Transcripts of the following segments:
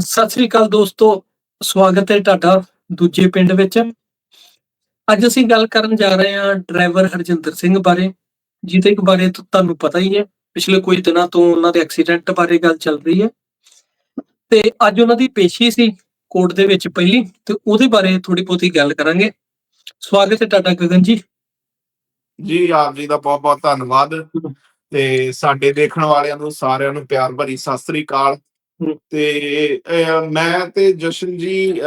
ਸਤਿ ਸ੍ਰੀ ਅਕਾਲ ਦੋਸਤੋ, ਸਵਾਗਤ ਹੈ ਤੁਹਾਡਾ ਦੂਜੇ ਪਿੰਡ ਵਿੱਚ। ਅੱਜ ਅਸੀਂ ਗੱਲ ਕਰਨ ਜਾ ਰਹੇ ਹਾਂ ਡਰਾਈਵਰ ਹਰਜਿੰਦਰ ਸਿੰਘ ਬਾਰੇ, ਜਿਹਦੇ ਬਾਰੇ ਤੁਹਾਨੂੰ ਪਤਾ ਹੀ ਹੈ, ਪਿਛਲੇ ਕੁਝ ਦਿਨਾਂ ਤੋਂ ਉਹਨਾਂ ਦੇ ਐਕਸੀਡੈਂਟ ਬਾਰੇ ਗੱਲ ਚੱਲ ਰਹੀ ਹੈ। ਤੇ ਅੱਜ ਉਹਨਾਂ ਦੀ ਪੇਸ਼ੀ ਸੀ ਕੋਰਟ ਦੇ ਵਿੱਚ ਪਹਿਲੀ, ਤੇ ਉਹਦੇ ਬਾਰੇ ਥੋੜੀ ਬਹੁਤੀ ਗੱਲ ਕਰਾਂਗੇ। ਸਵਾਗਤ ਹੈ ਤੁਹਾਡਾ ਗਗਨ ਜੀ। ਜੀ, ਆਪ ਜੀ ਦਾ ਬਹੁਤ ਬਹੁਤ ਧੰਨਵਾਦ। ਤੇ ਸਾਡੇ ਦੇਖਣ ਵਾਲਿਆਂ ਨੂੰ ਸਾਰਿਆਂ ਨੂੰ ਪਿਆਰ ਭਰੀ ਸਤਿ ਸ੍ਰੀ ਅਕਾਲ। ਤੇ ਮੈਂ ਤੇ ਜਸ਼ਨ ਜੀ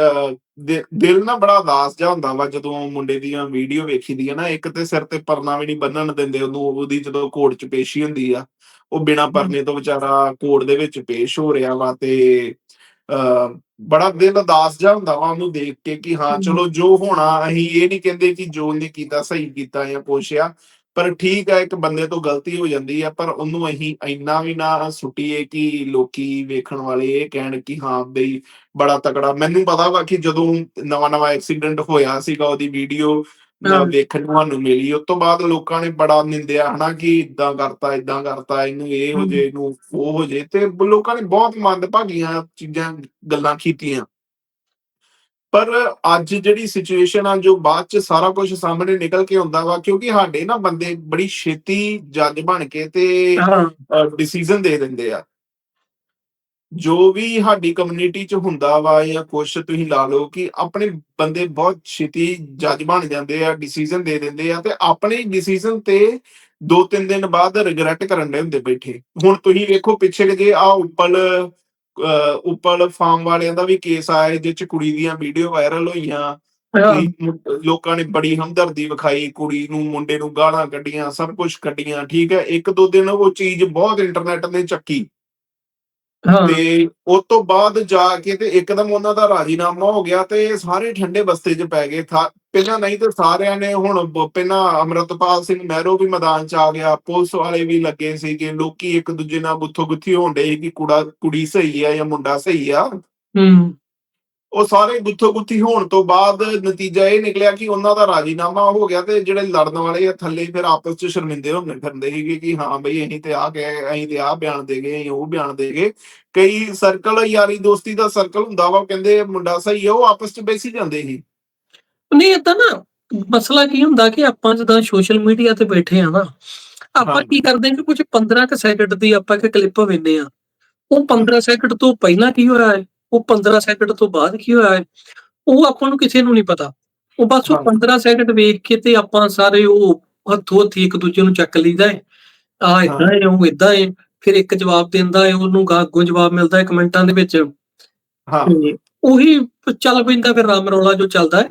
ਦਿ- ਦਿਲ ਨਾ ਬੜਾ ਉਦਾਸ ਜਿਹਾ ਹੁੰਦਾ ਵਾ ਜਦੋਂ ਮੁੰਡੇ ਦੀਆਂ ਵੀਡੀਓ ਵੇਖੀਦੀ ਆ ਨਾ ਇੱਕ ਤੇ ਸਿਰ ਤੇ ਪਰਨਾ ਵੀ ਨਹੀਂ ਬੰਨਣ ਦਿੰਦੇ ਉਹਨੂੰ ਉਹਦੀ ਜਦੋਂ ਕੋਰਟ 'ਚ ਪੇਸ਼ੀ ਹੁੰਦੀ ਆ ਉਹ ਬਿਨਾ ਪਰਨੇ ਤੋਂ ਵਿਚਾਰਾ ਕੋਰਟ ਦੇ ਵਿੱਚ ਪੇਸ਼ ਹੋ ਰਿਹਾ ਵਾ ਤੇ ਬੜਾ ਦਿਲ ਉਦਾਸ ਜਿਹਾ ਹੁੰਦਾ ਵਾ ਉਹਨੂੰ ਦੇਖ ਕੇ ਕਿ ਹਾਂ। ਚਲੋ ਜੋ ਹੋਣਾ ਅਸੀਂ ਇਹ ਨਹੀਂ ਕਹਿੰਦੇ ਕਿ ਜੋ ਉਹਨੇ ਕੀਤਾ ਸਹੀ ਕੀਤਾ ਜਾਂ ਕੁਛ ਆ ਪਰ ਠੀਕ ਹੈ ਇੱਕ ਬੰਦੇ ਤੋਂ ਗਲਤੀ ਹੋ ਜਾਂਦੀ ਹੈ ਪਰ ਉਹਨੂੰ ਅਸੀਂ ਇੰਨਾ ਵੀ ਨਾ ਸੁੱਟੀਏ ਕਿ ਲੋਕੀ ਵੇਖਣ ਵਾਲੇ ਇਹ ਕਹਿਣ ਕਿ ਹਾਂ ਬਈ ਬੜਾ ਤਕੜਾ। ਮੈਨੂੰ ਪਤਾ ਵਾ ਕਿ ਜਦੋਂ ਨਵਾਂ ਨਵਾਂ ਐਕਸੀਡੈਂਟ ਹੋਇਆ ਸੀਗਾ ਉਹਦੀ ਵੀਡੀਓ। ਵੇਖਣ ਨੂੰ ਸਾਨੂੰ ਮਿਲੀ ਉਸ ਤੋਂ ਬਾਅਦ ਲੋਕਾਂ ਨੇ ਬੜਾ ਨਿੰਦਿਆ ਹਨਾ ਕਿ ਇਦਾਂ ਕਰਤਾ ਇਦਾਂ ਕਰਤਾ ਇਹਨੂੰ ਇਹ ਹੋ ਜੇ ਇਹਨੂੰ ਉਹ ਹੋ ਜੇ ਤੇ ਲੋਕਾਂ ਨੇ ਬਹੁਤ ਮੰਦਭਾਗੀਆਂ ਚੀਜ਼ਾਂ ਗੱਲਾਂ ਕੀਤੀਆਂ। ਪਰ ਅੱਜ ਜਿਹੜੀ ਸਿਚੁਏਸ਼ਨ ਆ ਜੋ ਬਾਅਦ ਚ ਸਾਰਾ ਕੁਝ ਸਾਹਮਣੇ ਨਿਕਲ ਕੇ ਆਉਂਦਾ ਵਾ ਕਿਉਂਕਿ ਸਾਡੇ ਨਾ ਬੰਦੇ ਬੜੀ ਛੇਤੀ ਜੱਜ ਬਣ ਕੇ ਤੇ ਡਿਸੀਜਨ ਦੇ ਦਿੰਦੇ ਆ। ਜੋ ਵੀ ਸਾਡੀ ਕਮਿਊਨਿਟੀ ਚ ਹੁੰਦਾ ਵਾ ਜਾਂ ਕੁਛ ਤੁਸੀਂ ਲਾ ਲਓ ਕਿ ਆਪਣੇ ਬੰਦੇ ਬਹੁਤ ਛੇਤੀ ਜੱਜ ਬਣ ਜਾਂਦੇ ਆ ਡਿਸੀਜਨ ਦੇ ਦਿੰਦੇ ਆ ਤੇ ਆਪਣੇ ਡਿਸੀਜਨ ਤੇ ਦੋ ਤਿੰਨ ਦਿਨ ਬਾਅਦ ਰਿਗਰੈਟ ਕਰਨ ਦੇ ਹੁੰਦੇ ਬੈਠੇ। ਹੁਣ ਤੁਸੀਂ ਵੇਖੋ ਪਿੱਛੇ ਜੇ ਆ ਉੱਪਲ ਉੱਪਲ ਫਾਰਮ ਵਾਲਿਆਂ ਦਾ ਵੀ ਕੇਸ ਆਇਆ ਜਿਸ ਚ ਕੁੜੀ ਦੀਆਂ ਵੀਡੀਓ ਵਾਇਰਲ ਹੋਈਆਂ। ਲੋਕਾਂ ਨੇ ਬੜੀ ਹਮਦਰਦੀ ਵਿਖਾਈ ਕੁੜੀ ਨੂੰ ਮੁੰਡੇ ਨੂੰ ਗਾਲਾਂ ਕੱਢੀਆਂ ਸਭ ਕੁਝ ਕੱਢੀਆਂ ਠੀਕ ਹੈ। ਇੱਕ ਦੋ ਦਿਨ ਉਹ ਚੀਜ਼ ਬਹੁਤ ਇੰਟਰਨੈਟ ਨੇ ਚੱਕੀ। ਤੇ ਉਸ ਤੋਂ ਬਾਅਦ ਜਾ ਕੇ ਤੇ ਇੱਕਦਮ ਉਹਨਾਂ ਦਾ ਰਾਜੀਨਾਮਾ ਹੋ ਗਿਆ ਤੇ ਸਾਰੇ ਠੰਡੇ ਬਸਤੇ 'ਚ ਪੈ ਗਏ। ਥਾ ਪਹਿਲਾਂ ਨਹੀਂ ਤੇ ਸਾਰਿਆਂ ਨੇ ਹੁਣ ਪਹਿਲਾਂ ਅਮਰਤਪਾਲ ਸਿੰਘ ਮਹਿਰੋ ਵੀ ਮੈਦਾਨ 'ਚ ਆ ਗਿਆ। ਪੁਲਿਸ ਵਾਲੇ ਵੀ ਲੱਗੇ ਸੀਗੇ। ਲੋਕੀ ਇੱਕ ਦੂਜੇ ਨਾਲ ਗੁੱਥੋ ਗੁੱਥੀ ਹੋਣ ਡੇ ਕਿ ਕੁੜਾ ਕੁੜੀ ਸਹੀ ਆ ਜਾਂ ਮੁੰਡਾ ਸਹੀ ਆ। ਹੂੰ। ਉਹ ਸਾਰੇ ਗੁੱਥੋ ਗੁੱਥੀ ਹੋਣ ਤੋਂ ਬਾਅਦ ਨਤੀਜਾ ਇਹ ਨਿਕਲਿਆ ਕਿ ਉਹਨਾਂ ਦਾ ਰਾਜੀਨਾਮਾ ਹੋ ਗਿਆ ਤੇ ਜਿਹੜੇ ਲੜਨ ਵਾਲੇ ਆ ਥੱਲੇ ਫਿਰ ਆਪਸ 'ਚ ਸ਼ਰਮਿੰਦੇ ਹੁੰਦੇ ਫਿਰਦੇ ਸੀਗੇ ਕਿ ਹਾਂ ਬਈ ਅਸੀਂ ਤੇ ਆ ਗਏ ਅਸੀਂ ਤੇ ਆ ਬਿਆਨ ਦੇ ਗਏ ਅਸੀਂ ਉਹ ਬਿਆਨ ਦੇ ਗਏ। ਕਈ ਸਰਕਲ ਯਾਰੀ ਦੋਸਤੀ ਦਾ ਸਰਕਲ ਹੁੰਦਾ ਵਾ ਕਹਿੰਦੇ ਮੁੰਡਾ ਸਹੀ ਆ ਉਹ ਆਪਸ 'ਚ ਬੈਸੀ ਜਾਂਦੇ ਸੀ। ਨਹੀਂ ਏਦਾਂ ਨਾ ਮਸਲਾ ਕੀ ਹੁੰਦਾ ਕਿ ਆਪਾਂ ਜਦੋਂ ਸੋਸ਼ਲ ਮੀਡੀਆ ਤੇ ਬੈਠੇ ਆ ਨਾ ਆਪਾਂ। ਕੀ ਕਰਦੇ ਹਾਂ ਕਿ ਕੁਝ 15 ਕੁ ਸੈਕਿੰਡ ਦੀ ਆਪਾਂ ਇੱਕ ਕਲਿੱਪ ਵੇਖਦੇ ਆ। ਉਹ 15 ਸੈਕਿੰਡ ਤੋਂ ਪਹਿਲਾਂ ਕੀ ਹੋਇਆ ਹੈ? ਉਹ 15 ਸੈਕਿੰਡ ਤੋਂ ਬਾਅਦ ਕੀ ਹੋਇਆ ਹੈ? ਉਹ ਆਪਾਂ ਨੂੰ ਕਿਸੇ ਨੂੰ ਨਹੀਂ ਪਤਾ। ਉਹ ਬਸ ਉਹ ਹਾਂ। 15 ਸੈਕਿੰਡ ਵੇਖ ਕੇ ਤੇ ਆਪਾਂ ਸਾਰੇ ਉਹ ਹੱਥੋਂ ਹੱਥੀ ਇੱਕ ਦੂਜੇ ਨੂੰ ਚੱਕ ਲਈਦਾ ਹੈ। ਆ ਇਦਾਂ ਹੈ ਉਹ ਇਦਾਂ ਹੈ। ਫਿਰ ਇੱਕ ਜਵਾਬ ਦਿੰਦਾ ਹੈ ਉਹਨੂੰ ਗਾ- ਅੱਗੋਂ ਜਵਾਬ ਮਿਲਦਾ ਹੈ ਕਮੈਂਟਾਂ ਦੇ ਵਿੱਚ। ਹਾਂ। ਉਹੀ ਚੱਲ ਪੈਂਦਾ ਫਿਰ ਰਾਮ ਰੌਲਾ ਜੋ ਚੱਲਦਾ ਹੈ।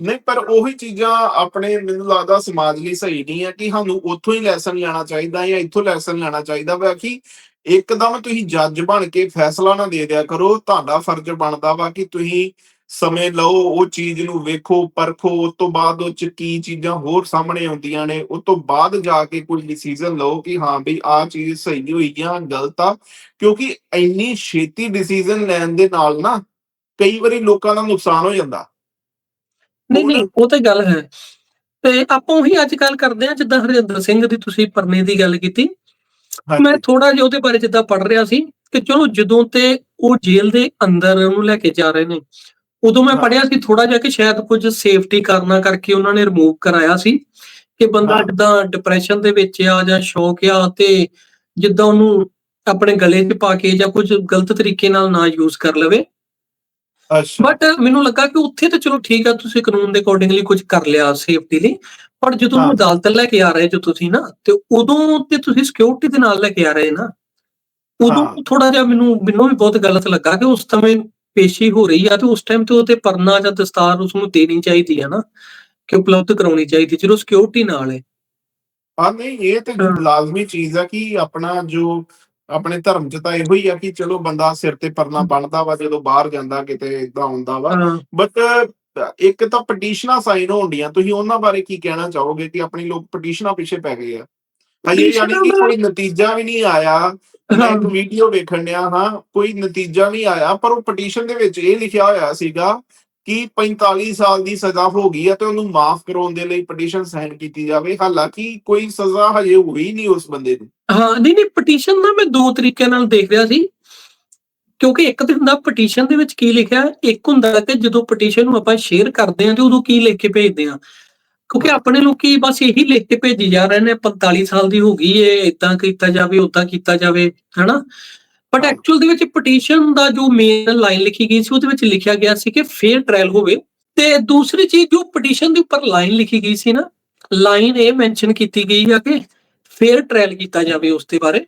ਨਹੀਂ ਪਰ ਉਹੀ ਚੀਜ਼ਾਂ ਆਪਣੇ ਮੈਨੂੰ ਲੱਗਦਾ ਸਮਾਜ ਲਈ ਸਹੀ ਨਹੀਂ ਹੈ ਕਿ ਸਾਨੂੰ ਉੱਥੋਂ ਹੀ ਲੈਸਨ ਲੈਣਾ ਚਾਹੀਦਾ ਜਾਂ ਇੱਥੋਂ ਲੈਸਨ ਲੈਣਾ ਚਾਹੀਦਾ ਵਾ ਕਿ ਇੱਕਦਮ ਤੁਸੀਂ ਜੱਜ ਬਣ ਕੇ ਫੈਸਲਾ ਨਾ ਦੇ ਦਿਆ ਕਰੋ। ਤੁਹਾਡਾ ਫਰਜ਼ ਬਣਦਾ ਵਾ ਕਿ ਤੁਸੀਂ ਸਮੇਂ ਲਓ ਉਹ ਚੀਜ਼ ਨੂੰ ਵੇਖੋ ਪਰਖੋ ਉਸ ਤੋਂ ਬਾਅਦ ਉਹ ਚ ਕੀ ਚੀਜ਼ਾਂ ਹੋਰ ਸਾਹਮਣੇ ਆਉਂਦੀਆਂ ਨੇ ਉਸ ਤੋਂ ਬਾਅਦ ਜਾ ਕੇ ਕੋਈ ਡਿਸੀਜਨ ਲਓ ਕਿ ਹਾਂ ਵੀ ਆਹ ਚੀਜ਼ ਸਹੀ ਹੋਈ ਜਾਂ ਗਲਤ ਆ। ਕਿਉਂਕਿ ਇੰਨੀ ਛੇਤੀ ਡਿਸੀਜਨ ਲੈਣ ਦੇ ਨਾਲ ਨਾ ਕਈ ਵਾਰੀ ਲੋਕਾਂ ਦਾ ਨੁਕਸਾਨ ਹੋ ਜਾਂਦਾ। ਨਹੀਂ ਨਹੀਂ ਉਹ ਤਾਂ ਗੱਲ ਹੈ। ਤੇ ਆਪਾਂ ਉਹੀ ਅੱਜ ਕੱਲ ਕਰਦੇ ਆ ਜਿੱਦਾਂ ਹਰਿੰਦਰ ਸਿੰਘ ਦੀ ਤੁਸੀਂ ਪਰਨੇ ਦੀ ਗੱਲ ਕੀਤੀ। ਮੈਂ ਥੋੜਾ ਜਿਹਾ ਉਹਦੇ ਬਾਰੇ ਜਿੱਦਾਂ ਪੜ ਰਿਹਾ ਸੀ ਕਿ ਚਲੋ ਜਦੋਂ ਤੇ ਉਹ ਜੇਲ੍ਹ ਦੇ ਅੰਦਰ ਉਹਨੂੰ ਲੈ ਕੇ ਜਾ ਰਹੇ ਨੇ ਉਦੋਂ ਮੈਂ। ਪੜਿਆ ਸੀ ਥੋੜਾ ਜਿਹਾ ਕਿ ਸ਼ਾਇਦ ਕੁਝ ਸੇਫਟੀ ਕਰਨਾ ਕਰਕੇ ਉਹਨਾਂ ਨੇ ਰਿਮੂਵ ਕਰਾਇਆ ਸੀ ਕਿ ਬੰਦਾ। ਜਿੱਦਾਂ ਡਿਪਰੈਸ਼ਨ ਦੇ ਵਿੱਚ ਆ ਜਾਂ ਸ਼ੌਕ ਆ ਤੇ ਜਿੱਦਾਂ ਉਹਨੂੰ ਆਪਣੇ ਗਲੇ 'ਚ ਪਾ ਕੇ ਜਾਂ ਕੁਝ ਗਲਤ ਤਰੀਕੇ ਨਾਲ ਨਾ ਯੂਜ਼ ਕਰ ਲਵੇ ਬਟ ਮੈਨੂੰ ਲੱਗਾ ਕਿ ਉੱਥੇ ਤਾਂ ਚਲੋ ਠੀਕ ਆ ਤੁਸੀਂ ਕਾਨੂੰਨ ਦੇ ਅਕੋਰਡਿੰਗਲੀ ਕੁਝ ਕਰ ਲਿਆ ਸੇਫਟੀ ਲਈ ਪਰ ਜਦੋਂ। ਨੂੰ ਅਦਾਲਤ ਲੈ ਕੇ ਆ ਰਹੇ ਜੋ ਤੁਸੀਂ ਨਾ ਤੇ ਉਦੋਂ ਤੇ ਤੁਸੀਂ ਸਿਕਿਉਰਿਟੀ ਦੇ ਨਾਲ ਲੈ ਕੇ ਆ ਰਹੇ ਨਾ ਉਦੋਂ। ਥੋੜਾ ਜਿਹਾ ਮੈਨੂੰ ਮੈਨੂੰ ਵੀ ਬਹੁਤ ਗਲਤ ਲੱਗਾ ਕਿ ਉਸ ਸਮੇਂ ਪੇਸ਼ੀ ਹੋ ਰਹੀ ਆ ਤੇ ਉਸ ਟਾਈਮ ਤੇ ਉਹਤੇ ਪਰਨਾ ਜਾਂ ਦਸਤਾਰ ਉਸ ਨੂੰ ਦੇਣੀ ਚਾਹੀਦੀ ਹੈ ਨਾ ਕਿ ਉਪਲਬਧ ਕਰਾਉਣੀ ਚਾਹੀਦੀ ਚਲੋ ਸਿਕਿਉਰਿਟੀ ਨਾਲ ਹੈ ਹਾਂ ਨਹੀਂ ਇਹ ਤੇ। ਲਾਜ਼ਮੀ ਚੀਜ਼ ਆ ਕਿ ਆਪਣਾ ਜੋ ਆਪਣੇ ਧਰਮ ਚ ਤਾਂ ਇਹੋ ਹੀ ਆ ਕਿ ਚਲੋ ਬੰਦਾ ਸਿਰ ਤੇ ਪਰਨਾ ਬੰਨਦਾ ਵਾ ਜਦੋਂ ਬਾਹਰ ਜਾਂਦਾ ਕਿਤੇ ਇਦਾਂ ਹੁੰਦਾ ਵਾ। ਬਟ ਇੱਕ ਤਾਂ ਪਟੀਸ਼ਨਾਂ ਸਾਈਨ ਹੋਣਡੀਆਂ ਤੁਸੀਂ ਉਹਨਾਂ ਬਾਰੇ ਕੀ ਕਹਿਣਾ ਚਾਹੋਗੇ ਕਿ ਆਪਣੀ ਲੋਕ ਪਟੀਸ਼ਨਾਂ ਪਿੱਛੇ ਪੈ ਗਏ ਆ? ਹਜੇ ਯਾਨੀ ਕਿ ਕੋਈ ਨਤੀਜਾ ਵੀ ਨਹੀਂ ਆਇਆ। ਮੈਂ ਇੱਕ। ਵੀਡੀਓ ਵੇਖਣ ਡਿਆ ਹਾਂ। ਕੋਈ ਨਤੀਜਾ ਨਹੀਂ ਆਇਆ ਪਰ ਉਹ ਪਟੀਸ਼ਨ ਦੇ ਵਿੱਚ ਇਹ ਲਿਖਿਆ ਹੋਇਆ ਸੀਗਾ ਕਿ 45 ਸਾਲ ਦੀ ਸਜ਼ਾ ਹੋ ਗਈ ਹੈ ਤੇ ਉਹਨੂੰ ਮਾਫ ਕਰਾਉਣ ਦੇ ਲਈ ਪਟੀਸ਼ਨ ਸਾਈਨ ਕੀਤੀ ਜਾਵੇ। ਹਾਲਾਂਕਿ ਕੋਈ ਸਜ਼ਾ ਹਜੇ ਹੋਈ ਨਹੀਂ ਉਸ ਬੰਦੇ ਨੂੰ ਹਾਂ, ਨਹੀਂ ਨਹੀਂ ਪਟੀਸ਼ਨ ਨਾ ਮੈਂ ਦੋ ਤਰੀਕੇ ਨਾਲ ਦੇਖ ਰਿਹਾ ਸੀ। ਕਿਉਂਕਿ ਇੱਕ ਤੇ ਹੁੰਦਾ ਪਟੀਸ਼ਨ ਦੇ ਵਿੱਚ ਕੀ ਲਿਖਿਆ? ਇੱਕ ਹੁੰਦਾ ਕਿ ਜਦੋਂ ਪਟੀਸ਼ਨ ਨੂੰ ਆਪਾਂ ਸ਼ੇਅਰ ਕਰਦੇ ਹਾਂ ਤੇ ਉਦੋਂ ਕੀ ਲਿਖ ਕੇ ਭੇਜਦੇ ਹਾਂ? ਕਿਉਂਕਿ ਆਪਣੇ ਲੋਕੀ ਬਸ ਇਹੀ ਲਿਖ ਕੇ ਭੇਜੀ ਜਾ ਰਹੇ ਨੇ 45 ਸਾਲ ਦੀ ਹੋ ਗਈ ਏ ਇਦਾਂ ਕੀਤਾ ਜਾਵੇ ਉਦਾਂ ਕੀਤਾ ਜਾਵੇ, ਹਨਾ? ਬਟ। ਐਕਚੁਅਲ ਦੇ ਵਿੱਚ ਪਟੀਸ਼ਨ ਦਾ ਜੋ ਮੇਨ ਲਾਈਨ ਲਿਖੀ ਗਈ ਸੀ ਉਹਦੇ ਵਿੱਚ ਲਿਖਿਆ ਗਿਆ ਸੀ ਕਿ ਫੇਅਰ ਟ੍ਰਾਇਲ ਹੋਵੇ ਤੇ ਦੂਸਰੀ ਚੀਜ਼ ਜੋ ਪਟੀਸ਼ਨ ਦੇ ਉੱਪਰ ਲਾਈਨ ਲਿਖੀ ਗਈ ਸੀ ਨਾ ਲਾਈਨ ਇਹ ਮੈਂਸ਼ਨ ਕੀਤੀ ਗਈ ਹੈ ਕਿ ਫੇਅਰ ਟ੍ਰਾਇਲ ਕੀਤਾ ਜਾਵੇ ਉਸ ਦੇ ਬਾਰੇ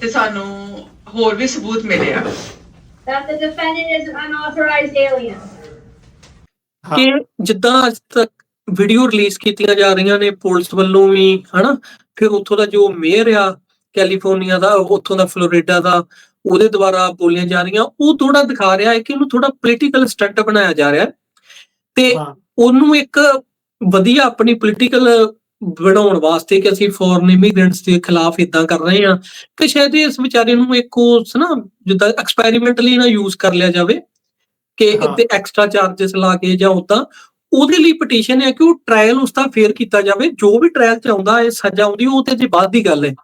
ਤੇ ਸਾਨੂੰ ਹੋਰ ਵੀ ਸਬੂਤ ਮਿਲੇ ਆ that the defendant is an unauthorized alien. ਹਾਂ। ਕਿ ਜਿੱਦਾਂ ਅੱਜ ਤੱਕ ਵੀਡੀਓ ਰਿਲੀਜ਼ ਕੀਤੀਆਂ ਜਾ ਰਹੀਆਂ ਨੇ ਪੁਲਿਸ ਵੱਲੋਂ ਵੀ ਹਨਾ ਫਿਰ ਉੱਥੋਂ ਦਾ ਜੋ ਮੇਅਰ ਆ ਕੈਲੀਫੋਰਨੀਆ ਦਾ ਉੱਥੋਂ ਦਾ ਫਲੋਰੀਡਾ ਦਾ ਉਹਦੇ ਦੁਆਰਾ ਬੋਲੀਆਂ ਜਾ ਰਹੀਆਂ ਉਹ ਥੋੜਾ ਦਿਖਾ ਰਿਹਾ ਹੈ ਕਿ ਉਹਨੂੰ ਥੋੜਾ ਪੋਲੀਟੀਕਲ ਸਟੰਟ ਬਣਾਇਆ ਜਾ ਰਿਹਾ ਹੈ ਤੇ। ਉਹਨੂੰ ਇੱਕ ਵਧੀਆ ਆਪਣੀ ਪੋਲੀਟੀਕਲ ਬਣਾਉਣ ਵਾਸਤੇ ਕਿ ਅਸੀਂ ਫੋਰਨ ਇਮੀਗ੍ਰੈਂਟਸ ਦੇ ਖਿਲਾਫ ਇਦਾਂ ਕਰ ਰਹੇ ਹਾਂ ਕਿ ਸ਼ਾਇਦ ਇਸ ਵਿਚਾਰੇ ਨੂੰ ਇੱਕ ਉਸ ਨਾ ਜਿੱਦਾਂ ਐਕਸਪੈਰੀਮੈਂਟਲੀ ਨਾ ਯੂਜ਼ ਕਰ ਲਿਆ ਜਾਵੇ ਕਿ। ਇੱਥੇ ਐਕਸਟਰਾ ਚਾਰजेस ਲਾ ਕੇ ਜਾਂ ਉਦਾਂ ਉਹਦੇ ਲਈ ਪਟੀਸ਼ਨ ਹੈ ਕਿ ਉਹ ਟ੍ਰਾਇਲ ਉਸ ਦਾ ਫੇਰ ਕੀਤਾ ਜਾਵੇ ਜੋ ਵੀ ਟ੍ਰਾਇਲ ਚ ਆਉਂਦਾ ਹੈ ਸਜ਼ਾ ਆਉਂਦੀ ਉਹ ਤੇ ਜੇ ਬਾਅਦ ਦੀ ਗੱਲ ਹੈ।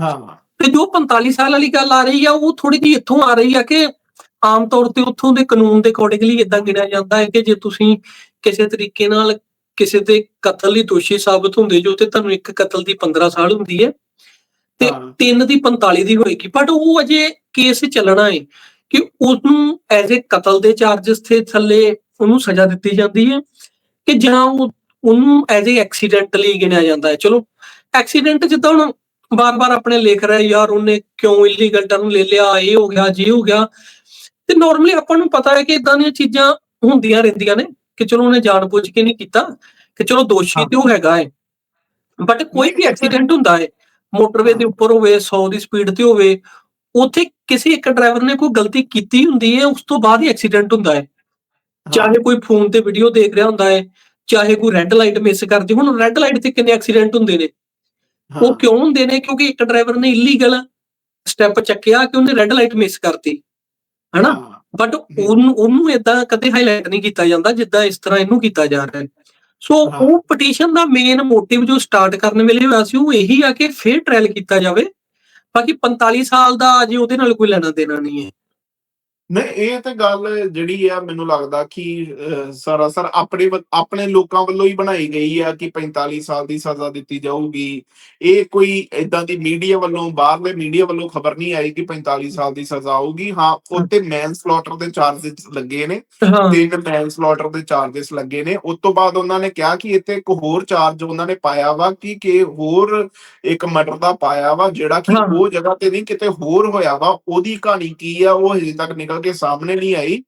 ਹਾਂ। ਤੇ ਜੋ 45 ਸਾਲ ਵਾਲੀ ਗੱਲ ਆ ਰਹੀ ਆ ਉਹ ਥੋੜੀ ਜਿਹੀ ਇੱਥੋਂ ਆ ਰਹੀ ਆ ਕਿ ਆਮ ਤੌਰ ਤੇ ਉੱਥੋਂ ਦੇ ਕਾਨੂੰਨ ਦੇ ਅਕੋਰਡਿੰਗਲੀ ਇਦਾਂ ਗਿਣਿਆ ਜਾਂਦਾ ਹੈ ਕਿ ਜੇ ਤੁਸੀਂ ਕਿਸੇ ਤਰੀਕੇ ਨਾਲ ਕਿਸੇ ਦੇ ਕਤਲ ਲਈ ਦੋਸ਼ੀ ਸਾਬਤ ਹੁੰਦੇ ਜੋ ਤੇ ਤੁਹਾਨੂੰ ਇੱਕ ਕਤਲ ਦੀ 15 ਸਾਲ ਹੁੰਦੀ ਹੈ ਤੇ। ਤਿੰਨ ਦੀ 45 ਦੀ ਹੋਏਗੀ। ਬਟ ਉਹ ਅਜੇ ਕੇਸ ਚੱਲਣਾ ਹੈ ਕਿ ਉਹਨੂੰ ਐਜ਼ ਅ ਕਤਲ ਦੇ ਚਾਰजेस ਤੇ ਥੱਲੇ ਉਹਨੂੰ ਸਜ਼ਾ ਦਿੱਤੀ ਜਾਂਦੀ ਹੈ ਕਿ ਜਾਂ ਉਹ ਉਹਨੂੰ ਐਜ਼ ਅ ਐਕਸੀਡੈਂਟਲੀ ਗਿਣਿਆ ਜਾਂਦਾ ਹੈ। ਚਲੋ ਐਕਸੀਡੈਂਟ ਜਿੱਦਾਂ ਹੁਣ ਬਾਰ-ਬਾਰ ਆਪਣੇ ਲਿਖ ਰਿਹਾ ਯਾਰ ਉਹਨੇ ਕਿਉਂ ਇਲੀਗਲ ਟਰਨ ਲੈ ਲਿਆ? ਇਹ ਹੋ ਗਿਆ ਜੇ ਹੋ ਗਿਆ। ਤੇ ਨਾਰਮਲੀ ਆਪਾਂ ਨੂੰ ਪਤਾ ਹੈ ਕਿ ਇਦਾਂ ਦੀਆਂ ਚੀਜ਼ਾਂ ਹੁੰਦੀਆਂ ਰਹਿੰਦੀਆਂ ਨੇ ਕਿ ਚਲੋ ਉਹਨੇ ਜਾਣਬੁੱਝ ਕੇ ਨਹੀਂ ਕੀਤਾ ਕਿ ਚਲੋ ਦੋਸ਼ੀ ਤੇ ਉਹ ਹੈਗਾ ਹੈ। ਬਟ ਕੋਈ ਵੀ ਐਕਸੀਡੈਂਟ ਹੁੰਦਾ ਹੈ ਮੋਟਰਵੇ ਦੇ ਉੱਪਰ ਹੋਵੇ 100 ਦੀ ਸਪੀਡ ਤੇ ਹੋਵੇ ਉੱਥੇ ਕਿਸੇ ਇੱਕ ਡਰਾਈਵਰ ਨੇ ਕੋਈ ਗਲਤੀ ਕੀਤੀ ਹੁੰਦੀ ਹੈ ਉਸ ਤੋਂ ਬਾਅਦ ਹੀ ਐਕਸੀਡੈਂਟ ਹੁੰਦਾ ਹੈ। ਚਾਹੇ ਕੋਈ ਫੋਨ ਤੇ ਵੀਡੀਓ ਦੇਖ ਰਿਹਾ ਹੁੰਦਾ ਹੈ ਚਾਹੇ ਕੋਈ ਰੈੱਡ ਲਾਈਟ ਮਿਸ ਕਰਦੀ ਹੁਣ ਰੈੱਡ ਲਾਈਟ ਤੇ ਕਿੰਨੇ ਐਕਸੀਡੈਂਟ ਹੁੰਦੇ ਨੇ? ਉਹ ਕਿਉਂ ਹੁੰਦੇ ਨੇ? ਕਿਉਂਕਿ ਇੱਕ ਡਰਾਈਵਰ ਨੇ ਇਲੀਗਲ ਸਟੈਪ ਚੱਕਿਆ ਕਿ ਉਹਨੇ ਰੈੱਡ ਲਾਈਟ ਮਿਸ ਕਰਤੀ। ਹਨਾ? ਬਟ ਉਹਨੂੰ ਉਹਨੂੰ ਇਦਾਂ ਕਦੇ ਹਾਈਲਾਈਟ ਨਹੀਂ ਕੀਤਾ ਜਾਂਦਾ ਜਿੱਦਾਂ ਇਸ ਤਰ੍ਹਾਂ ਇਹਨੂੰ ਕੀਤਾ ਜਾ ਰਿਹਾ ਹੈ। ਸੋ। ਉਹ ਪਟੀਸ਼ਨ ਦਾ ਮੇਨ ਮੋਟਿਵ ਜੋ ਸਟਾਰਟ ਕਰਨ ਵੇਲੇ ਹੋਇਆ ਸੀ ਉਹ ਇਹੀ ਆ ਕਿ ਫੇਰ ਟ੍ਰਾਇਲ ਕੀਤਾ ਜਾਵੇ। ਬਾਕੀ 45 ਸਾਲ ਦਾ ਅਜੇ ਉਹਦੇ ਨਾਲ ਕੋਈ ਲੈਣਾ ਦੇਣਾ ਨਹੀਂ ਹੈ। ਨਹੀਂ ਇਹ ਤੇ ਗੱਲ ਜਿਹੜੀ ਆ ਮੈਨੂੰ ਲੱਗਦਾ ਕਿ ਸਰਾਸਰ ਆਪਣੇ ਆਪਣੇ ਲੋਕਾਂ ਵੱਲੋਂ ਹੀ ਬਣਾਈ ਗਈ ਆ ਕਿ 45 ਸਾਲ ਦੀ ਸਜ਼ਾ ਦਿੱਤੀ ਜਾਊਗੀ। ਇਹ ਕੋਈ ਇਦਾਂ ਦੀ ਮੀਡੀਆ ਵੱਲੋਂ ਬਾਹਰਲੇ ਮੀਡੀਆ ਵੱਲੋਂ ਖਬਰ ਨਹੀਂ ਆਈ ਕਿ 45 ਸਾਲ ਦੀ ਸਜ਼ਾ ਆਊਗੀ। ਹਾਂ ਉੱਤੇ ਮੈਨ ਸਲੌਟਰ ਦੇ ਚਾਰजेस ਲੱਗੇ ਨੇ। ਤਿੰਨ ਮੈਨ ਸਲੌਟਰ ਦੇ ਚਾਰजेस ਲੱਗੇ ਨੇ। ਉਸ ਤੋਂ ਬਾਅਦ ਉਹਨਾਂ ਨੇ ਕਿਹਾ ਕਿ ਇੱਥੇ ਇੱਕ ਹੋਰ ਚਾਰਜ ਉਹਨਾਂ ਨੇ ਪਾਇਆ ਵਾ ਕਿ ਕਿ ਹੋਰ ਇੱਕ ਮਰਡਰ ਦਾ ਪਾਇਆ ਵਾ ਜਿਹੜਾ ਕਿ ਉਹ ਜਗ੍ਹਾ ਤੇ ਨਹੀਂ ਕਿਤੇ ਹੋਰ ਹੋਇਆ ਵਾ। ਉਹਦੀ ਕਹਾਣੀ ਕੀ ਆ? ਉਹ ਹਜੇ ਤੱਕ ਨਿਕਲ ਨਿਕਲ ਕੇ ਸਾਹਮਣੇ ਨਹੀਂ ਆਈ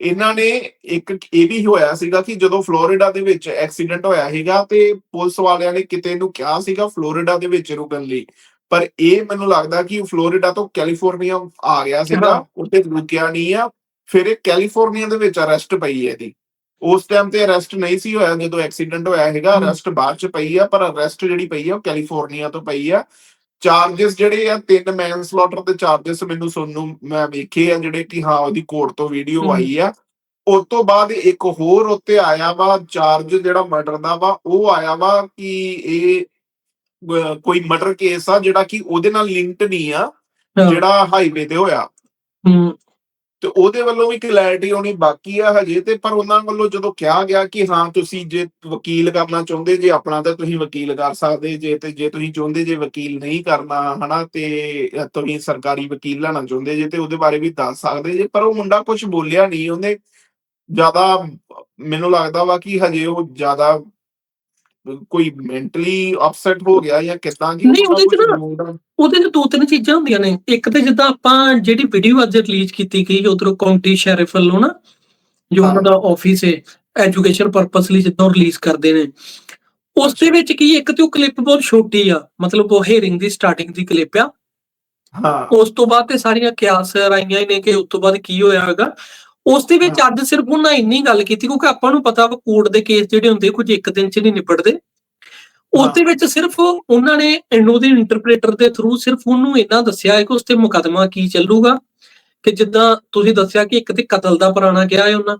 ਇਹਨਾਂ ਨੇ ਇੱਕ ਇਹ ਵੀ ਹੋਇਆ ਸੀਗਾ ਕਿ ਜਦੋਂ ਫਲੋਰੀਡਾ ਦੇ ਵਿੱਚ ਐਕਸੀਡੈਂਟ ਹੋਇਆ ਸੀਗਾ ਤੇ ਪੁਲਿਸ ਵਾਲਿਆਂ ਨੇ ਕਿਤੇ ਨੂੰ ਕਿਹਾ ਸੀਗਾ ਫਲੋਰੀਡਾ ਦੇ ਵਿੱਚ ਰੁਕਣ ਲਈ ਪਰ ਇਹ ਮੈਨੂੰ ਲੱਗਦਾ ਕਿ ਫਲੋਰੀਡਾ ਤੋਂ ਕੈਲੀਫੋਰਨੀਆ ਆ ਗਿਆ ਸੀਗਾ। ਉੱਥੇ ਰੁਕਿਆ ਨਹੀਂ ਆ ਫਿਰ ਇਹ ਕੈਲੀਫੋਰਨੀਆ ਦੇ ਵਿੱਚ ਅਰੈਸਟ ਪਈ ਹੈ ਇਹਦੀ ਉਸ ਟਾਈਮ ਤੇ ਅਰੈਸਟ ਨਹੀਂ ਸੀ ਹੋਇਆ ਜਦੋਂ ਐਕਸੀਡੈਂਟ ਹੋਇਆ ਹੈਗਾ। ਅਰੈਸਟ ਬਾਅਦ ਚ ਪਈ ਆ ਪਰ ਅਰੈਸਟ ਜਿਹੜੀ ਪਈ ਆ ਉਹ ਕੈਲੀਫੋਰਨੀਆ ਤੋਂ ਪਈ ਆ ਚਾਰजेस ਜਿਹੜੇ ਆ ਤਿੰਨ ਮੈਨ ਸਲੌਟਰ ਦੇ ਚਾਰजेस ਮੈਨੂੰ ਸੁਣ ਮੈਂ ਵੇਖੇ ਆ ਜਿਹੜੇ ਕਿ ਹਾਂ ਉਹਦੀ ਕੋਰਟ ਤੋਂ ਵੀਡੀਓ ਆਈ ਆ। ਉਸ ਤੋਂ ਬਾਅਦ ਇੱਕ ਹੋਰ ਉੱਤੇ ਆਇਆ ਵਾ ਚਾਰਜ ਜਿਹੜਾ ਮਰਡਰ ਦਾ ਵਾ ਉਹ ਆਇਆ ਵਾ ਕਿ ਇਹ ਕੋਈ ਮਰਡਰ ਕੇਸ ਆ ਜਿਹੜਾ ਕਿ ਉਹਦੇ ਨਾਲ ਲਿੰਕਡ ਨਹੀਂ ਆ ਜਿਹੜਾ ਹਾਈਵੇ ਤੇ ਹੋਇਆ। ਤੇ ਉਹਦੇ ਵੱਲੋਂ ਵੀ ਕਲੈਰਿਟੀ ਹੋਣੀ ਬਾਕੀ ਆ ਹਜੇ ਤੇ, ਪਰ ਉਹਨਾਂ ਵੱਲੋਂ ਜਦੋਂ ਕਿਹਾ ਗਿਆ ਕਿ ਹਾਂ, ਤੁਸੀਂ ਜੇ ਵਕੀਲ ਕਰਨਾ ਚਾਹੁੰਦੇ, ਜੇ ਆਪਣਾ ਤਾਂ ਤੁਸੀਂ ਵਕੀਲ ਕਰ ਸਕਦੇ, ਜੇ ਤੇ ਜੇ ਤੁਸੀਂ ਚਾਹੁੰਦੇ, ਜੇ ਵਕੀਲ ਨਹੀਂ ਕਰਨਾ, ਹਨਾ, ਤੇ ਤੁਸੀਂ ਸਰਕਾਰੀ ਵਕੀਲ ਲੈਣਾ ਚਾਹੁੰਦੇ, ਜੇ ਤੇ ਉਹਦੇ ਬਾਰੇ ਵੀ ਦੱਸ ਸਕਦੇ ਜੇ, ਪਰ ਉਹ ਮੁੰਡਾ ਕੁਝ ਬੋਲਿਆ ਨਹੀਂ, ਉਹਨੇ ਜ਼ਿਆਦਾ, ਮੈਨੂੰ ਲੱਗਦਾ ਵਾ ਕਿ ਹਜੇ ਉਹ ਜ਼ਿਆਦਾ ਕੋਈ ਮੈਂਟਲੀ ਅਪਸੈਟ ਹੋ ਗਿਆ ਜਾਂ ਕਿਦਾਂ ਕਿ ਨਹੀਂ, ਉਹਦਾ ਚ ਨਾ- ਉਹਦੇ ਚ ਦੋ ਤਿੰਨ ਚੀਜ਼ਾਂ ਹੁੰਦੀਆਂ ਨੇ। ਇੱਕ ਤੇ ਜਿੱਦਾਂ ਆਪਾਂ ਜਿਹੜੀ ਵੀਡੀਓ ਅੱਜ ਰਿਲੀਜ਼ ਕੀਤੀ ਗਈ ਉਧਰੋਂ ਕਾਉਂਟੀ ਸ਼ੈਰਿਫ ਵੱਲੋਂ ਨਾ ਜੋ। ਉਹਨਾਂ ਦਾ ਆਫਿਸ ਹੈ ਐਜੂਕੇਸ਼ਨ ਪਰਪਸ ਲਈ ਜਿੱਦਾਂ ਰਿਲੀਜ਼ ਕਰਦੇ ਨੇ। ਉਸ ਦੇ ਵਿੱਚ ਕੀ ਇੱਕ ਤੇ ਉਹ ਕਲਿੱਪ ਬਹੁਤ ਛੋਟੀ ਆ ਮਤਲਬ ਉਹ ਹੀਅਰਿੰਗ ਦੀ ਸਟਾਰਟਿੰਗ ਦੀ ਕਲਿੱਪ ਆ। ਹਾਂ। ਉਸ ਤੋਂ ਬਾਅਦ ਤੇ ਸਾਰੀਆਂ ਕਿਆਸ ਆਈਆਂ ਹੀ ਨੇ ਕਿ ਉਸ ਤੋਂ ਬਾਅਦ ਕੀ ਹੋਇਆ ਹੈਗਾ ਉਸ ਦੇ ਵਿੱਚ ਅੱਜ ਸਿਰਫ ਉਹਨਾਂ ਇੰਨੀ ਗੱਲ ਕੀਤੀ ਕਿਉਂਕਿ ਆਪਾਂ ਨੂੰ ਪਤਾ ਵਾ ਕੋਰਟ ਦੇ ਕੇਸ ਜਿਹੜੇ ਹੁੰਦੇ ਕੁਝ ਇੱਕ ਦਿਨ ਚ ਨਹੀਂ ਨਿਪਟਦੇ ਉਸ ਦੇ ਵਿੱਚ ਸਿਰਫ ਉਹਨਾਂ ਨੇ ਇਹਨੂੰ ਦੇ ਇੰਟਰਪ੍ਰੀਟਰ ਦੇ ਥਰੂ ਸਿਰਫ ਉਹਨੂੰ ਇੰਨਾ ਦੱਸਿਆ ਹੈ ਕਿ ਉਸ ਤੇ ਮੁਕਦਮਾ ਕੀ ਚੱਲੂਗਾ ਕਿ ਜਿੱਦਾਂ ਤੁਸੀਂ ਦੱਸਿਆ ਕਿ ਇੱਕ ਤੇ ਕਤਲ ਦਾ ਪੁਰਾਣਾ ਗਿਆ ਹੈ ਉਹਨਾਂ।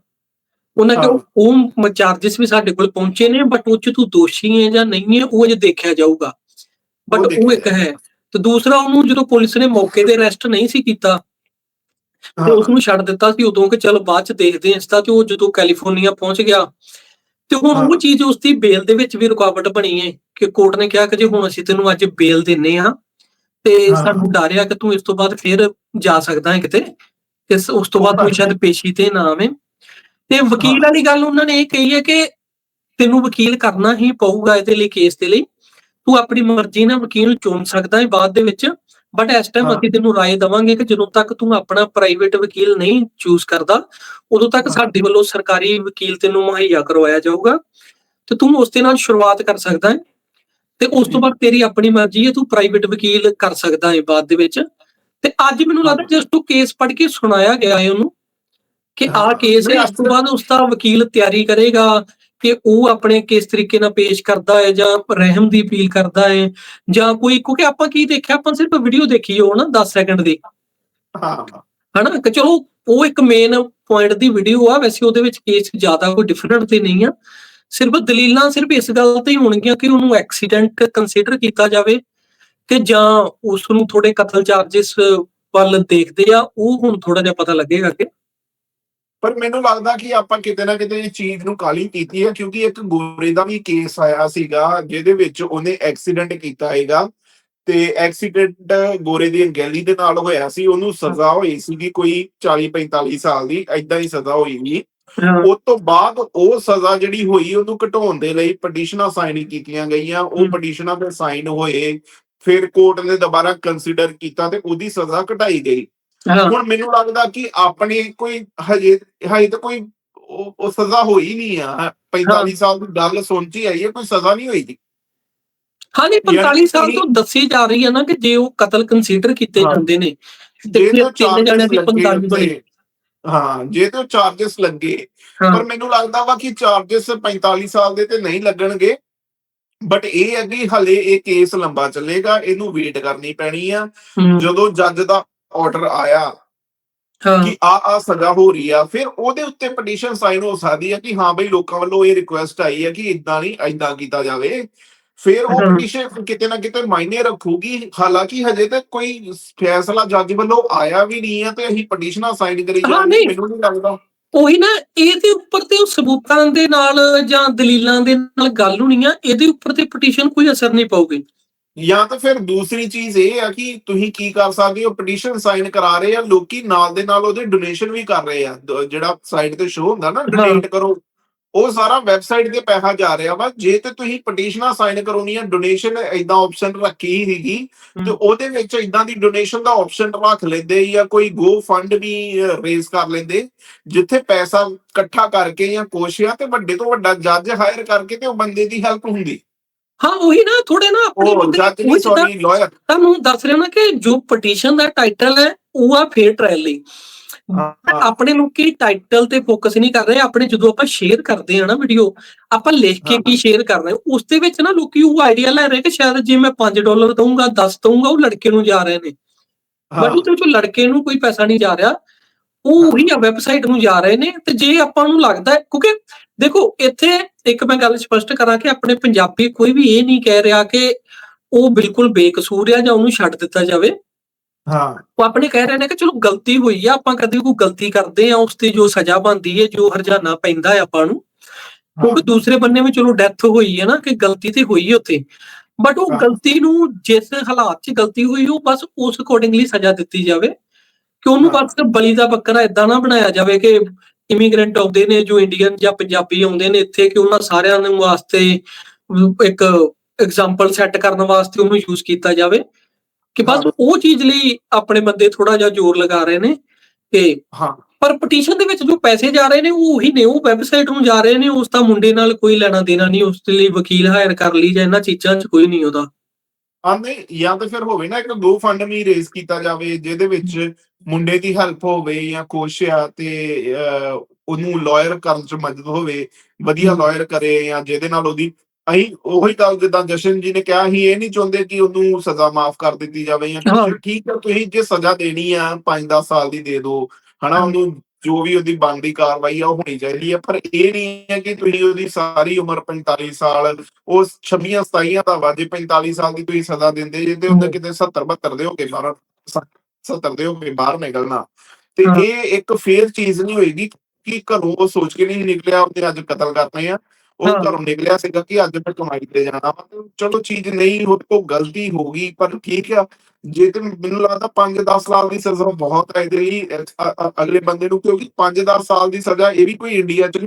ਉਹਨਾਂ ਕਿ। ਉਹ ਚਾਰजेस ਵੀ ਸਾਡੇ ਕੋਲ ਪਹੁੰਚੇ ਨੇ ਬਟ ਉਹ ਚ ਤੂੰ ਦੋਸ਼ੀ ਹੈ ਜਾਂ ਨਹੀਂ ਹੈ ਉਹ ਅਜੇ ਦੇਖਿਆ ਜਾਊਗਾ। ਬਟ ਉਹ ਇੱਕ ਹੈ। ਤੇ ਦੂਸਰਾ ਉਹਨੂੰ ਜਦੋਂ ਪੁਲਿਸ ਨੇ ਮੌਕੇ ਤੇ ਅਰੈਸਟ ਨਹੀਂ ਸੀ ਕੀਤਾ ਤੇ ਹਾਂ, ਉਸ ਨੂੰ ਛੱਡ ਦਿੱਤਾ ਸੀ ਉਦੋਂ ਕਿ ਚਲ ਬਾਅਦ ਚ ਦੇਖਦੇ ਹਾਂ ਇਸ ਤੇ ਉਹ ਜਦੋਂ ਕੈਲੀਫੋਰਨੀਆ ਪਹੁੰਚ ਗਿਆ ਤੇ ਹੁਣ ਉਹ ਹਾਂ। ਚੀਜ਼ ਉਸ ਦੀ ਬੇਲ ਦੇ ਵਿੱਚ ਵੀ ਰੁਕਾਵਟ ਬਣੀ ਹੈ ਕਿ ਕੋਰਟ ਨੇ ਕਿਹਾ ਕਿ ਜੇ ਹੁਣ ਅਸੀਂ ਤੈਨੂੰ ਅੱਜ ਬੇਲ ਦਿੰਨੇ ਆ ਤੇ ਹਾਂ। ਸਾਨੂੰ ਡਰ ਆ ਕਿ ਤੂੰ ਇਸ ਤੋਂ ਬਾਅਦ ਫਿਰ ਜਾ ਸਕਦਾ ਹੈ ਕਿਤੇ ਸ- ਉਸ ਤੋਂ ਬਾਅਦ ਤੂੰ ਸ਼ਾਇਦ ਪੇਸ਼ੀ ਤੇ ਨਾ ਆਵੇਂ ਤੇ ਵਕੀਲ ਹਾਂ। ਵਾਲੀ ਗੱਲ ਉਹਨਾਂ ਨੇ ਇਹ ਕਹੀ ਹੈ ਕਿ ਤੈਨੂੰ ਵਕੀਲ ਕਰਨਾ ਹੀ ਪਊਗਾ ਇਹਦੇ ਲਈ ਕੇਸ ਦੇ ਲਈ ਤੂੰ ਆਪਣੀ ਮਰਜ਼ੀ ਨਾਲ ਵਕੀਲ ਚੁਣ ਸਕਦਾ ਹੈ ਬਾਅਦ ਦੇ ਵਿੱਚ ਬਟ ਇਸ ਟਾਈਮ। ਅਸੀਂ ਤੈਨੂੰ ਰਾਏ ਦਵਾਂਗੇ ਕਿ ਜਦੋਂ ਤੱਕ ਤੂੰ ਆਪਣਾ ਪ੍ਰਾਈਵੇਟ ਵਕੀਲ ਨਹੀਂ ਚੂਜ਼ ਕਰਦਾ ਉਦੋਂ ਤੱਕ। ਸਾਡੇ ਵੱਲੋਂ ਸਰਕਾਰੀ ਵਕੀਲ ਤੈਨੂੰ ਮੁਹੱਈਆ ਕਰਵਾਇਆ ਜਾਊਗਾ ਤੇ ਤੂੰ ਉਸ ਦੇ ਨਾਲ ਸ਼ੁਰੂਆਤ ਕਰ ਸਕਦਾ ਹੈ ਤੇ ਉਸ ਤੋਂ ਬਾਅਦ ਤੇਰੀ ਆਪਣੀ ਮਰਜ਼ੀ ਹੈ ਤੂੰ ਪ੍ਰਾਈਵੇਟ ਵਕੀਲ ਕਰ ਸਕਦਾ ਹੈ ਬਾਅਦ ਦੇ ਵਿੱਚ ਤੇ ਅੱਜ ਮੈਨੂੰ ਲੱਗਦਾ ਜਸਟ ਤੂੰ ਕੇਸ ਪੜ੍ਹ ਕੇ ਸੁਣਾਇਆ ਗਿਆ ਹੈ ਉਹਨੂੰ ਕਿ ਆਹ। ਕੇਸ ਹੈ ਇਸ ਤੋਂ ਬਾਅਦ ਉਸ ਦਾ ਵਕੀਲ ਤਿਆਰੀ ਕਰੇਗਾ ਕਿ ਉਹ ਆਪਣੇ ਕਿਸ ਤਰੀਕੇ ਨਾਲ ਪੇਸ਼ ਕਰਦਾ ਹੈ ਜਾਂ ਰਹਿਮ ਦੀ ਅਪੀਲ ਕਰਦਾ ਹੈ ਜਾਂ ਕੋਈ ਕਿਉਂਕਿ ਆਪਾਂ ਕੀ ਦੇਖਿਆ ਆਪਾਂ ਸਿਰਫ ਵੀਡੀਓ ਦੇਖੀ ਹੋ ਨਾ 10 ਸੈਕਿੰਡ ਦੀ। ਹਾਂ। ਹਨਾ? ਕਿ ਚਲੋ ਉਹ ਇੱਕ ਮੇਨ ਪੁਆਇੰਟ ਦੀ ਵੀਡੀਓ ਆ ਵੈਸੇ ਉਹਦੇ ਵਿੱਚ ਕੇਸ ਜ਼ਿਆਦਾ ਕੋਈ ਡਿਫਰੈਂਟ ਤੇ ਨਹੀਂ ਆ। ਸਿਰਫ ਦਲੀਲਾਂ ਸਿਰਫ ਇਸ ਗੱਲ ਤੇ ਹੀ ਹੋਣਗੀਆਂ ਕਿ ਉਹਨੂੰ ਐਕਸੀਡੈਂਟ ਕੰਸੀਡਰ ਕੀਤਾ ਜਾਵੇ ਕਿ ਜਾਂ ਉਸ ਨੂੰ ਥੋੜੇ ਕਤਲ ਚਾਰजेस ਵੱਲ ਦੇਖਦੇ ਆ ਉਹ ਹੁਣ ਥੋੜਾ ਜਿਹਾ ਪਤਾ ਲੱਗੇਗਾ ਕਿ ਪਰ ਮੈਨੂੰ ਲੱਗਦਾ ਕਿ ਆਪਾਂ ਕਿਤੇ ਨਾ ਕਿਤੇ ਇਹ ਚੀਜ਼ ਨੂੰ ਕਾਲੀ ਕੀਤੀ ਹੈ ਕਿਉਂਕਿ ਇੱਕ ਗੋਰੇ ਦਾ ਵੀ ਕੇਸ ਆਇਆ ਸੀਗਾ ਜਿਹਦੇ ਵਿੱਚ ਉਹਨੇ ਐਕਸੀਡੈਂਟ ਕੀਤਾ ਹੈਗਾ ਤੇ ਐਕਸੀਡੈਂਟ ਗੋਰੇ ਦੀ ਅੰਗੈਲੀ ਦੇ ਨਾਲ ਹੋਇਆ ਸੀ ਉਹਨੂੰ ਸਜ਼ਾ ਹੋਈ ਸੀਗੀ ਕੋਈ 40 45 ਸਾਲ ਦੀ ਐਦਾਂ ਹੀ ਸਜ਼ਾ ਹੋਈ ਸੀ। ਉਸ ਤੋਂ ਬਾਅਦ ਉਹ ਸਜ਼ਾ ਜਿਹੜੀ ਹੋਈ ਉਹਨੂੰ ਘਟਾਉਣ ਦੇ ਲਈ ਪਟੀਸ਼ਨਾਂ ਸਾਈਨ ਕੀਤੀਆਂ ਗਈਆਂ ਉਹ। ਪਟੀਸ਼ਨਾਂ ਤੇ ਸਾਈਨ ਹੋਏ ਫਿਰ ਕੋਰਟ ਨੇ ਦੁਬਾਰਾ ਕੰਸੀਡਰ ਕੀਤਾ ਤੇ ਉਹਦੀ ਸਜ਼ਾ ਘਟਾਈ ਗਈ। ਹੁਣ ਮੈਨੂੰ ਲੱਗਦਾ ਕਿ ਆਪਣੇ ਕੋਈ ਹਜੇ ਹਜੇ ਤੇ ਕੋਈ ਉਹ ਸਜ਼ਾ ਹੋਈ ਨਹੀਂ ਆ। 45 ਸਾਲ ਦੀ ਗੱਲ ਸੁਣਤੀ ਆਈ ਹੈ ਕੋਈ ਸਜ਼ਾ ਨਹੀਂ ਹੋਈ ਦੀ ਹਾਂ 45 ਸਾਲ ਤੋਂ ਦੱਸੀ ਜਾ ਰਹੀ ਹੈ ਨਾ ਕਿ ਜੇ ਉਹ ਕਤਲ ਕੰਸੀਡਰ ਕੀਤੇ ਜਾਂਦੇ ਨੇ ਤੇ ਤਿੰਨ ਜਣੇ ਦੀ 45 ਹਾਂ ਜੇ ਤੇ ਚਾਰजेस ਲੱਗੇ ਪਰ ਮੈਨੂੰ ਲੱਗਦਾ ਵਾ ਕਿ ਚਾਰजेस 45 ਸਾਲ ਦੇ ਤੇ ਨਹੀਂ ਲੱਗਣਗੇ। ਬਟ ਇਹ ਹੈ ਹਲੇ ਇਹ ਕੇਸ ਲੰਬਾ ਚੱਲੇਗਾ ਇਹਨੂੰ ਵੇਟ ਕਰਨੀ ਪੈਣੀ ਆ। ਜਦੋਂ ਜੱਜ ਦਾ ਆਰਡਰ ਆਇਆ ਕਿ ਆ ਆ ਸਜ਼ਾ ਹੋ ਰਹੀ ਆ ਫਿਰ ਉਹਦੇ ਉੱਤੇ ਪਟੀਸ਼ਨ ਸਾਈਨ ਹੋ ਸਕਦੀ ਹੈ ਕਿ ਹਾਂ ਬਈ ਲੋਕਾਂ ਵੱਲੋਂ ਇਹ ਰਿਕੁਐਸਟ ਆਈ ਹੈ ਕਿ ਇਦਾਂ ਨਹੀਂ ਇਦਾਂ ਕੀਤਾ ਜਾਵੇ। ਫਿਰ ਉਹ। ਪਟੀਸ਼ਨ ਕਿਤੇ ਨਾ ਕਿਤੇ ਮਾਇਨੇ ਰੱਖੂਗੀ। ਹਾਲਾਂਕਿ ਹਜੇ ਤੱਕ ਕੋਈ ਫੈਸਲਾ ਜੱਜ ਵੱਲੋਂ ਆਇਆ ਵੀ ਨਹੀਂ ਹੈ ਤੇ ਅਸੀਂ ਪਟੀਸ਼ਨਾਂ ਸਾਈਨ ਕਰੀ ਜਾਂਦੇ। ਮੈਨੂੰ ਨਹੀਂ ਲੱਗਦਾ। ਉਹੀ ਨਾ ਇਹਦੇ ਉੱਪਰ ਤੇ ਉਹ ਸਬੂਤਾਂ ਦੇ ਨਾਲ ਜਾਂ ਦਲੀਲਾਂ ਦੇ ਨਾਲ ਗੱਲ ਹੋਣੀ ਆ ਇਹਦੇ ਉੱਪਰ ਤੇ ਪਟੀਸ਼ਨ ਕੋਈ ਅਸਰ ਨਹੀਂ ਪਾਉਗੀ ਜਾਂ ਤਾਂ ਫਿਰ ਦੂਸਰੀ ਚੀਜ਼ ਇਹ ਆ ਕਿ ਤੁਸੀਂ ਕੀ ਕਰ ਸਕਦੇ ਹੋ ਪਟੀਸ਼ਨ ਸਾਈਨ ਕਰਾ ਰਹੇ ਆ ਲੋਕੀ ਨਾਲ ਦੇ ਨਾਲ ਉਹਦੇ ਡੋਨੇਸ਼ਨ ਵੀ ਕਰ ਰਹੇ ਆ। ਜਿਹੜਾ ਸਾਈਟ ਤੇ ਸ਼ੋ ਹੁੰਦਾ ਨਾ ਡੋਨੇਟ ਕਰੋ ਉਹ ਸਾਰਾ ਵੈਬਸਾਈਟ ਤੇ ਪੈਸਾ ਜਾ ਰਿਹਾ ਵਾ। ਜੇ ਤੇ ਤੁਸੀਂ ਪਟੀਸ਼ਨਾਂ ਸਾਈਨ ਕਰਾਉਣੀਆਂ ਡੋਨੇਸ਼ਨ ਇਦਾਂ ਆਪਸ਼ਨ ਰੱਖੀ ਸੀਗੀ ਤੇ। ਉਹਦੇ ਵਿੱਚ ਇਦਾਂ ਦੀ ਡੋਨੇਸ਼ਨ ਦਾ ਆਪਸ਼ਨ ਰੱਖ ਲੈਂਦੇ ਜਾਂ ਕੋਈ ਗੋ ਫੰਡ ਵੀ ਰੇਜ਼ ਕਰ ਲੈਂਦੇ ਜਿੱਥੇ ਪੈਸਾ ਇਕੱਠਾ ਕਰਕੇ ਜਾਂ ਕੋਸ਼ਿਆ ਤੇ ਵੱਡੇ ਤੋਂ ਵੱਡਾ ਜੱਜ ਹਾਇਰ ਕਰਕੇ ਤੇ ਉਹ ਬੰਦੇ ਦੀ ਹੈਲਪ ਹੁੰਦੀ। ਹਾਂ ਉਹੀ ਨਾ ਥੋੜੇ ਨਾ ਆਪਣੇ ਉਹ ਉਹ ਸੌਰੀ ਲਾਇਰ ਤੁਹਾਨੂੰ ਦੱਸ ਰਿਹਾ ਨਾ ਕਿ ਜੋ ਪਟੀਸ਼ਨ ਦਾ ਟਾਈਟਲ ਹੈ ਉਹ ਆ ਫੇਅਰ ਟ੍ਰਾਇਲ ਲਈ। ਆਪਣੇ ਲੋਕੀ ਟਾਈਟਲ ਤੇ ਫੋਕਸ ਨਹੀਂ ਕਰ ਰਹੇ ਆਪਣੇ ਜਦੋਂ ਆਪਾਂ ਸ਼ੇਅਰ ਕਰਦੇ ਆ ਨਾ ਵੀਡੀਓ ਆਪਾਂ ਲਿਖ ਕੇ। ਕੀ ਸ਼ੇਅਰ ਕਰ ਰਹੇ ਉਸ ਦੇ ਵਿੱਚ ਨਾ ਲੋਕੀ ਉਹ ਆਈਡੀਆ ਲੈ ਰਹੇ ਕਿ ਸ਼ਾਇਦ ਜੇ ਮੈਂ 5 ਡਾਲਰ ਦਊਂਗਾ 10 ਦਊਂਗਾ ਉਹ ਲੜਕੇ ਨੂੰ ਜਾ ਰਹੇ ਨੇ। ਬਟ ਉਹਦੇ ਵਿੱਚੋਂ ਲੜਕੇ ਨੂੰ ਕੋਈ ਪੈਸਾ ਨਹੀਂ ਜਾ ਰਿਹਾ ਉਹ ਉਹੀ ਆ ਵੈਬਸਾਈਟ ਨੂੰ ਜਾ ਰਹੇ ਨੇ ਤੇ ਜੇ ਆਪਾਂ ਨੂੰ ਲੱਗਦਾ ਹੈ ਕਿਉਂਕਿ ਦੇਖੋ ਇੱਥੇ ਇੱਕ ਮੈਂ ਗੱਲ ਸਪਸ਼ਟ ਕਰਾਂ ਕਿ ਆਪਣੇ ਪੰਜਾਬੀ ਕੋਈ ਵੀ ਇਹ ਨਹੀਂ ਕਹਿ ਰਿਹਾ ਕਿ ਉਹ ਬਿਲਕੁਲ ਬੇਕਸੂਰ ਆ ਜਾਂ ਉਹਨੂੰ ਛੱਡ ਦਿੱਤਾ ਜਾਵੇ। ਹਾਂ। ਉਹ ਆਪਣੇ ਕਹਿ ਰਹੇ ਨੇ ਕਿ ਚਲੋ ਗਲਤੀ ਹੋਈ ਆ ਆਪਾਂ ਕਦੇ ਕੋਈ ਗਲਤੀ ਕਰਦੇ ਆ ਉਸ ਤੇ ਜੋ ਸਜ਼ਾ ਬਣਦੀ ਹੈ ਜੋ ਹਰਜਾਨਾ ਪੈਂਦਾ ਹੈ ਆਪਾਂ ਨੂੰ। ਕਿਉਂਕਿ ਦੂਸਰੇ ਬੰਨੇ ਵੀ ਚਲੋ ਡੈਥ ਹੋਈ ਹੈ ਨਾ ਕਿ ਗਲਤੀ ਤੇ ਹੋਈ ਹੈ ਉੱਥੇ। ਬਟ ਉਹ ਹਾਂ। ਗਲਤੀ ਨੂੰ ਜਿਸ ਹਾਲਾਤ 'ਚ ਗਲਤੀ ਹੋਈ ਉਹ ਬਸ ਉਸ ਅਕੋਰਡਿੰਗਲੀ ਸਜ਼ਾ ਦਿੱਤੀ ਜਾਵੇ। ਕਿ ਉਹਨੂੰ। ਬਸ ਬਲੀ ਦਾ ਬੱਕਰਾ ਇਦਾਂ ਨਾ ਬਣਾਇਆ ਜਾਵੇ ਕਿ ਇਮੀਗ੍ਰੈਂਟ ਆਉਂਦੇ ਨੇ ਜੋ ਇੰਡੀਅਨ ਜਾਂ ਪੰਜਾਬੀ ਆਉਂਦੇ ਨੇ ਇੱਥੇ ਕਿ ਉਹਨਾਂ ਸਾਰਿਆਂ ਨੂੰ ਵਾਸਤੇ ਇੱਕ ਐਗਜ਼ਾਮਪਲ ਸੈੱਟ ਕਰਨ ਵਾਸਤੇ ਉਹਨੂੰ ਯੂਜ਼ ਕੀਤਾ ਜਾਵੇ ਕਿ ਬਸ। ਉਹ ਚੀਜ਼ ਲਈ ਆਪਣੇ ਬੰਦੇ ਥੋੜਾ ਜਿਹਾ ਜ਼ੋਰ ਲਗਾ ਰਹੇ ਨੇ ਕਿ ਹਾਂ ਪਰ ਪਟੀਸ਼ਨ ਦੇ ਵਿੱਚ ਜੋ ਪੈਸੇ ਜਾ ਰਹੇ ਨੇ ਉਹ ਉਹੀ ਨੇ ਉਹ ਵੈਬਸਾਈਟ ਨੂੰ ਜਾ ਰਹੇ ਨੇ ਉਸ ਦਾ ਮੁੰਡੇ ਨਾਲ ਕੋਈ ਲੈਣਾ ਦੇਣਾ ਨਹੀਂ ਉਸ ਦੇ ਲਈ ਵਕੀਲ ਹਾਇਰ ਕਰ ਲਈ ਜਾਂ ਇਹਨਾਂ ਚੀਜ਼ਾਂ 'ਚ ਕੋਈ ਨਹੀਂ ਉਹਦਾ ਆਂਦੇ ਜਾਂ ਤਾਂ ਫਿਰ ਹੋਵੇ ਨਾ ਇੱਕ ਗੋ ਫੰਡ ਵੀ ਰੇਜ਼ ਕੀਤਾ ਜਾਵੇ ਜਿਹਦੇ ਵਿੱਚ ਮੁੰਡੇ ਦੀ ਹੈਲਪ ਹੋਵੇ ਜਾਂ ਕੁਛ ਆ ਤੇ ਅਹ, ਉਹਨੂੰ ਲਾਇਰ ਕਰਨ ਚ ਮਦਦ ਹੋਵੇ ਵਧੀਆ। ਲਾਇਰ ਕਰੇ ਜਾਂ ਜਿਹਦੇ ਨਾਲ ਉਹਦੀ ਅਸੀਂ ਉਹੀ ਗੱਲ ਜਿੱਦਾਂ ਜਸ਼ਨ ਜੀ ਨੇ ਕਿਹਾ ਸੀ ਇਹ ਨਹੀਂ ਚਾਹੁੰਦੇ ਕਿ ਉਹਨੂੰ ਸਜ਼ਾ ਮਾਫ ਕਰ ਦਿੱਤੀ ਜਾਵੇ ਜਾਂ ਹਾਂ। ਠੀਕ ਹੈ ਤੁਸੀਂ ਜੇ ਸਜ਼ਾ ਦੇਣੀ ਆ 5-10 ਸਾਲ ਦੀ ਦੇ ਦਿਓ ਹਨਾ ਉਹਨੂੰ ਜੋ ਵੀ ਉਹਦੀ ਬਣਦੀ ਕਾਰਵਾਈ ਆ ਉਹ ਹੋਣੀ ਚਾਹੀਦੀ ਹੈ ਪਰ ਇਹ ਨਹੀਂ ਹੈ ਕਿ ਤੁਸੀਂ ਉਹਦੀ ਸਾਰੀ ਉਮਰ 45 ਸਾਲ ਉਹ 26 27 ਦਾ ਵਾ ਜੇ 45 ਸਾਲ ਦੀ ਤੁਸੀਂ ਸਜ਼ਾ ਦਿੰਦੇ ਜੇ ਤੇ ਉਹਦੇ। ਕਿਤੇ 70 72 ਦੇ ਹੋ ਕੇ ਬਾਹਰ 70 ਦੇ ਹੋ ਕੇ ਬਾਹਰ ਨਿਕਲਣਾ ਤੇ। ਇਹ ਇੱਕ ਫੇਰ ਚੀਜ਼ ਨਹੀਂ ਹੋਏਗੀ ਕਿ ਘਰੋਂ ਉਹ ਸੋਚ ਕੇ ਨਹੀਂ ਨਿਕਲਿਆ ਉਹਨੇ ਅੱਜ ਕਤਲ ਕਰਨੇ ਆ ਉਹ ਹਾਂ। ਘਰੋਂ ਨਿਕਲਿਆ ਸੀਗਾ ਕਿ ਅੱਜ ਮੈਂ ਕਮਾਈ ਤੇ ਜਾਣਾ। ਵਾ ਤੇ ਚਲੋ ਚੀਜ਼ ਨਹੀਂ ਉਹ ਤੋਂ ਗਲਤੀ ਹੋ ਗਈ ਪਰ ਠੀਕ ਆ। ਜੇ ਤੇ ਮੈਨੂੰ ਲੱਗਦਾ 5-10 ਸਾਲ ਦੀ ਸਜ਼ਾ ਬਹੁਤ ਹੈ ਇਹਦੇ ਲਈ ਅ- ਅ- ਅਗਲੇ ਬੰਦੇ ਨੂੰ ਕਿਉਂਕਿ 5-10 ਸਾਲ ਦੀ ਸਜ਼ਾ ਇਹ ਵੀ ਕੋਈ ਇੰਡੀਆ ਚ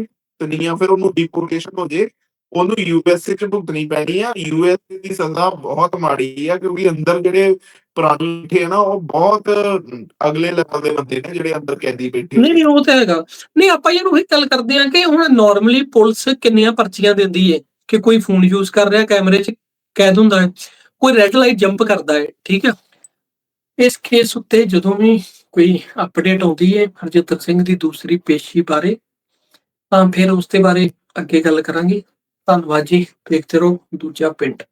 ਨਹੀਂ ਆ ਫਿਰ ਉਹਨੂੰ ਡਿਪੋਰਟੇਸ਼ਨ ਹੋ ਜੇ। ਉਹਨੂੰ ਯੂਐਸਏ ਚ ਭੁਗਤਣੀ ਪੈਣੀ ਆ। ਯੂਐਸਏ ਦੀ ਸਜ਼ਾ ਬਹੁਤ ਮਾੜੀ ਆ, ਕਿਉਂਕਿ ਅੰਦਰ ਜਿਹੜੇ ਪੁਰਾਣੇ ਬੈਠੇ ਆ ਨਾ, ਉਹ ਬਹੁਤ ਅਗਲੇ ਲੈਵਲ ਦੇ ਬੰਦੇ ਨੇ ਜਿਹੜੇ ਅੰਦਰ ਕੈਦੀ ਬੈਠੇ ਨਹੀਂ ਨਹੀਂ, ਉਹ ਤਾਂ ਹੈਗਾ। ਨਹੀਂ, ਆਪਾਂ ਯਾਰ ਉਹੀ ਗੱਲ ਕਰਦੇ ਆ ਕਿ ਹੁਣ ਨਾਰਮਲੀ ਪੁਲਿਸ ਕਿੰਨੀਆਂ ਪਰਚੀਆਂ ਦਿੰਦੀ ਹੈ ਕਿ ਕੋਈ ਫੋਨ ਯੂਜ਼ ਕਰ ਰਿਹਾ, ਕੈਮਰੇ 'ਚ ਕੈਦ ਹੁੰਦਾ ਹੈ, ਕੋਈ ਰੈੱਡ ਲਾਈਟ ਜੰਪ ਕਰਦਾ ਹੈ, ਠੀਕ ਹੈ। ਇਸ ਕੇਸ ਉੱਤੇ ਜਦੋਂ ਵੀ ਕੋਈ ਅਪਡੇਟ ਆਉਂਦੀ ਹੈ ਹਰਜਿੰਦਰ ਸਿੰਘ ਦੀ ਦੂਸਰੀ ਪੇਸ਼ੀ ਬਾਰੇ, ਤਾਂ ਫਿਰ ਉਸ ਦੇ ਬਾਰੇ ਅੱਗੇ ਗੱਲ ਕਰਾਂਗੇ। ਧੰਨਵਾਦ ਜੀ ਦੇਖਦੇ ਰਹੋ ਦੂਜਾ ਪਿੰਡ।